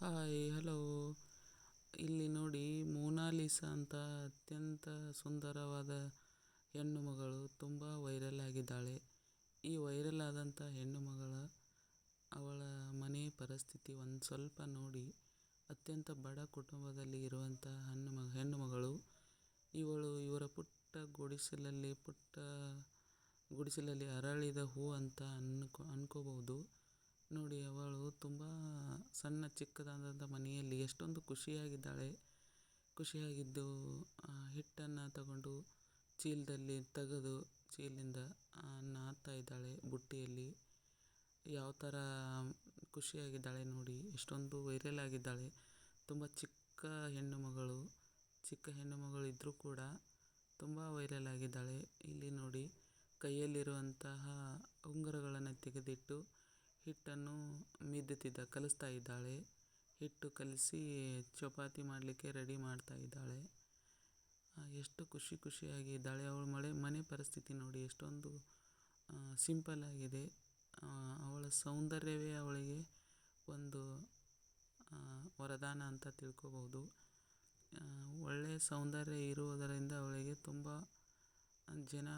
Hi hello ಇಲ್ಲಿ ನೋಡಿ ಮೋನಾಲಿಸಾ ಅಂತ ಅತ್ಯಂತ ಸುಂದರವಾದ ಹೆಣ್ಣು ಮಗಳು ತುಂಬ ವೈರಲ್ ಆಗಿದ್ದಾಳೆ. ಈ ವೈರಲ್ ಆದಂಥ ಹೆಣ್ಣು ಮಗಳ ಅವಳ ಮನೆ ಪರಿಸ್ಥಿತಿ ಒಂದು ಸ್ವಲ್ಪ ನೋಡಿ ಅತ್ಯಂತ ಬಡ ಕುಟುಂಬದಲ್ಲಿ ಇರುವಂಥ ಹೆಣ್ಣು ಮಗ, ಹೆಣ್ಣು ಮಗಳು. ಇವಳು ಇವರ ಪುಟ್ಟ ಗುಡಿಸಲಲ್ಲಿ ಪುಟ್ಟ ಗುಡಿಸಲಲ್ಲಿ ಅರಳಿದ ಹೂ ಅಂತ ಅನ್ಕೊ, ಅನ್ಕೋಬಹುದು. ನೋಡಿ, ಅವಳು ತುಂಬ ಸಣ್ಣ ಚಿಕ್ಕದಾದಂಥ ಮನೆಯಲ್ಲಿ ಎಷ್ಟೊಂದು ಖುಷಿಯಾಗಿದ್ದಾಳೆ. ಖುಷಿಯಾಗಿದ್ದು ಹಿಟ್ಟನ್ನು ತಗೊಂಡು ಚೀಲದಲ್ಲಿ ತೆಗೆದು ಚೀಲದಿಂದ ಹಾಕ್ತಾ ಇದ್ದಾಳೆ ಬುಟ್ಟಿಯಲ್ಲಿ. ಯಾವ ಥರ ಖುಷಿಯಾಗಿದ್ದಾಳೆ ನೋಡಿ, ಎಷ್ಟೊಂದು ವೈರಲ್ ಆಗಿದ್ದಾಳೆ. ತುಂಬ ಚಿಕ್ಕ ಹೆಣ್ಣು ಮಗಳು, ಚಿಕ್ಕ ಹೆಣ್ಣು ಮಗಳು ಇದ್ದರೂ ಕೂಡ ತುಂಬ ವೈರಲ್ ಆಗಿದ್ದಾಳೆ. ಇಲ್ಲಿ ನೋಡಿ, ಕೈಯಲ್ಲಿರುವಂತಹ ಉಂಗುರಗಳನ್ನು ತೆಗೆದಿಟ್ಟು ಹಿಟ್ಟನ್ನು ಮಿದ್ದುತ್ತಿದ್ದ ಕಲಿಸ್ತಾ ಇದ್ದಾಳೆ. ಹಿಟ್ಟು ಕಲಸಿ ಚಪಾತಿ ಮಾಡಲಿಕ್ಕೆ ರೆಡಿ ಮಾಡ್ತಾ ಇದ್ದಾಳೆ. ಎಷ್ಟು ಖುಷಿ ಖುಷಿಯಾಗಿ ಇದ್ದಾಳೆ. ಅವಳ ಮಳೆ, ಮನೆ ಪರಿಸ್ಥಿತಿ ನೋಡಿ ಎಷ್ಟೊಂದು ಸಿಂಪಲ್ ಆಗಿದೆ. ಅವಳ ಸೌಂದರ್ಯವೇ ಅವಳಿಗೆ ಒಂದು ವರದಾನ ಅಂತ ತಿಳ್ಕೋಬಹುದು. ಒಳ್ಳೆಯ ಸೌಂದರ್ಯ ಇರುವುದರಿಂದ ಅವಳಿಗೆ ತುಂಬ ಜನ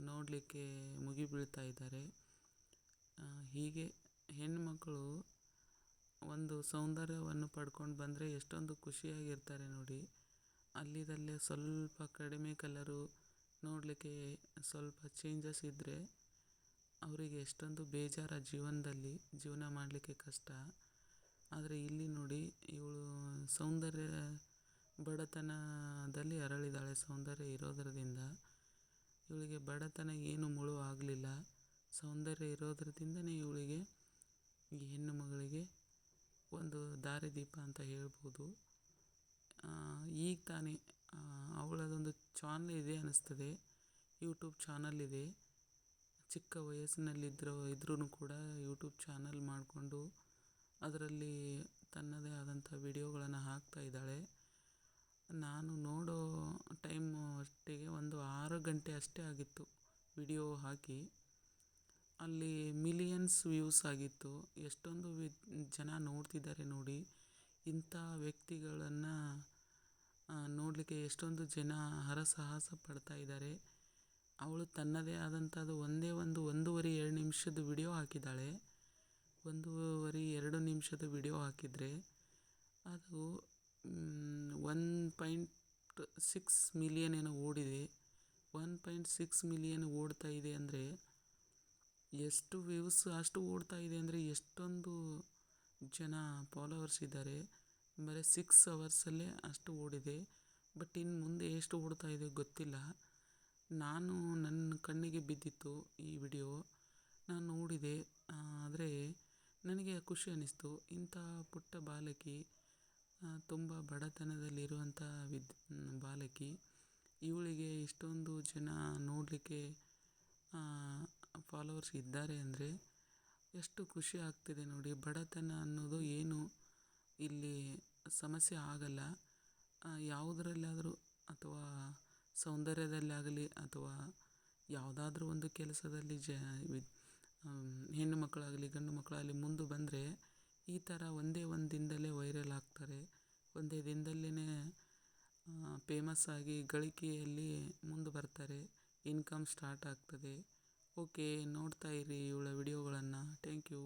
ನೋಡಲಿಕ್ಕೆ ಮುಗಿಬೀಳ್ತಾ ಇದ್ದಾರೆ. ಹೀಗೆ ಹೆಣ್ಣುಮಕ್ಕಳು ಒಂದು ಸೌಂದರ್ಯವನ್ನು ಪಡ್ಕೊಂಡು ಬಂದರೆ ಎಷ್ಟೊಂದು ಖುಷಿಯಾಗಿರ್ತಾರೆ ನೋಡಿ. ಅಲ್ಲಿದಲ್ಲೇ ಸ್ವಲ್ಪ ಕಡಿಮೆ ಕಲರು ನೋಡಲಿಕ್ಕೆ ಸ್ವಲ್ಪ ಚೇಂಜಸ್ ಇದ್ದರೆ ಅವರಿಗೆ ಎಷ್ಟೊಂದು ಬೇಜಾರ ಜೀವನದಲ್ಲಿ, ಜೀವನ ಮಾಡಲಿಕ್ಕೆ ಕಷ್ಟ. ಆದರೆ ಇಲ್ಲಿ ನೋಡಿ ಇವಳು ಸೌಂದರ್ಯ ಬಡತನದಲ್ಲಿ ಅರಳಿದಾಳೆ, ಸೌಂದರ್ಯ ಇರೋದರಿಂದ ಇವಳಿಗೆ ಬಡತನ ಏನು ಮುಳು ಆಗಲಿಲ್ಲ ಸೌಂದರ್ಯ ಇರೋದ್ರಿಂದನೇ ಇವಳಿಗೆ, ಈ ಹೆಣ್ಣು ಮಗಳಿಗೆ ಒಂದು ದಾರಿದೀಪ ಅಂತ ಹೇಳ್ಬೋದು. ಈಗ ತಾನೇ ಅವಳದೊಂದು ಚಾನಲ್ ಇದೆ ಅನ್ನಿಸ್ತದೆ ಯೂಟ್ಯೂಬ್ ಚಾನಲ್ ಇದೆ. ಚಿಕ್ಕ ವಯಸ್ಸಿನಲ್ಲಿದ್ದರು ಇದ್ರೂ ಕೂಡ ಯೂಟ್ಯೂಬ್ ಚಾನಲ್ ಮಾಡಿಕೊಂಡು ಅದರಲ್ಲಿ ತನ್ನದೇ ಆದಂಥ ವಿಡಿಯೋಗಳನ್ನು ಹಾಕ್ತಾ ಇದ್ದಾಳೆ. ನಾನು ನೋಡೋ ಟೈಮ್ ಅಷ್ಟಿಗೆ ಒಂದು ಆರು ಗಂಟೆ ಅಷ್ಟೇ ಆಗಿತ್ತು ವಿಡಿಯೋ ಹಾಕಿ. ಅಲ್ಲಿ ಮಿಲಿಯನ್ಸ್ ವ್ಯೂಸ್ ಆಗಿತ್ತು. ಎಷ್ಟೊಂದು ವಿ, ಜನ ನೋಡ್ತಿದ್ದಾರೆ ನೋಡಿ. ಇಂಥ ವ್ಯಕ್ತಿಗಳನ್ನು ನೋಡಲಿಕ್ಕೆ ಎಷ್ಟೊಂದು ಜನ ಹರಸಾಹಸ ಪಡ್ತಾ ಇದ್ದಾರೆ. ಅವಳು ತನ್ನದೇ ಆದಂಥದ್ದು ಒಂದೇ ಒಂದು ಒಂದೂವರೆ ಎರಡು ನಿಮಿಷದ ವಿಡಿಯೋ ಹಾಕಿದ್ದಾಳೆ. ಒಂದೂವರೆ ಎರಡು ನಿಮಿಷದ ವಿಡಿಯೋ ಹಾಕಿದರೆ ಅದು ಒನ್ ಪಾಯಿಂಟ್ ಸಿಕ್ಸ್ ಮಿಲಿಯನ್ ಏನೋ ಓಡಿದೆ. ಒನ್ ಪಾಯಿಂಟ್ ಸಿಕ್ಸ್ ಮಿಲಿಯನ್ ಓಡ್ತಾ ಇದೆ ಅಂದರೆ ಎಷ್ಟು ವ್ಯೂಸ್ ಅಷ್ಟು ಓಡ್ತಾ ಇದೆ ಅಂದರೆ ಎಷ್ಟೊಂದು ಜನ ಫಾಲೋವರ್ಸ್ ಇದ್ದಾರೆ. ಬರೀ ಸಿಕ್ಸ್ ಅವರ್ಸಲ್ಲೇ ಅಷ್ಟು ಓಡಿದೆ. ಬಟ್ ಇನ್ನು ಮುಂದೆ ಎಷ್ಟು ಓಡ್ತಾ ಇದೆ ಗೊತ್ತಿಲ್ಲ. ನಾನು ನನ್ನ ಕಣ್ಣಿಗೆ ಬಿದ್ದಿತ್ತು ಈ ವಿಡಿಯೋ ನಾನು ನೋಡಿದೆ. ಆದರೆ ನನಗೆ ಖುಷಿ ಅನ್ನಿಸ್ತು ಇಂಥ ಪುಟ್ಟ ಬಾಲಕಿ ತುಂಬ ಬಡತನದಲ್ಲಿರುವಂಥ ವಿದ್, ಬಾಲಕಿ, ಇವಳಿಗೆ ಇಷ್ಟೊಂದು ಜನ ನೋಡಲಿಕ್ಕೆ ಫಾಲೋವರ್ಸ್ ಇದ್ದಾರೆ ಅಂದರೆ ಎಷ್ಟು ಖುಷಿ ಆಗ್ತಿದೆ ನೋಡಿ. ಬಡತನ ಅನ್ನೋದು ಏನು ಇಲ್ಲಿ ಸಮಸ್ಯೆ ಆಗಲ್ಲ. ಯಾವುದರಲ್ಲಾದರೂ ಅಥವಾ ಸೌಂದರ್ಯದಲ್ಲಾಗಲಿ ಅಥವಾ ಯಾವುದಾದ್ರೂ ಒಂದು ಕೆಲಸದಲ್ಲಿ ಜ ಹೆಣ್ಣು ಮಕ್ಕಳಾಗಲಿ, ಗಂಡು ಮಕ್ಕಳಾಗಲಿ ಮುಂದೆ ಬಂದರೆ ಈ ಥರ ಒಂದೇ ಒಂದು ದಿನದಲ್ಲೇ ವೈರಲ್ ಆಗ್ತಾರೆ. ಒಂದೇ ದಿನದಲ್ಲೇ ಫೇಮಸ್ ಆಗಿ ಗಳಿಕೆಯಲ್ಲಿ ಮುಂದೆ ಬರ್ತಾರೆ. ಇನ್ಕಮ್ ಸ್ಟಾರ್ಟ್ ಆಗ್ತದೆ. ಓಕೆ ನೋಡ್ತಾ ಇರಿ ಇವಳ ವಿಡಿಯೋಗಳನ್ನು. Thank you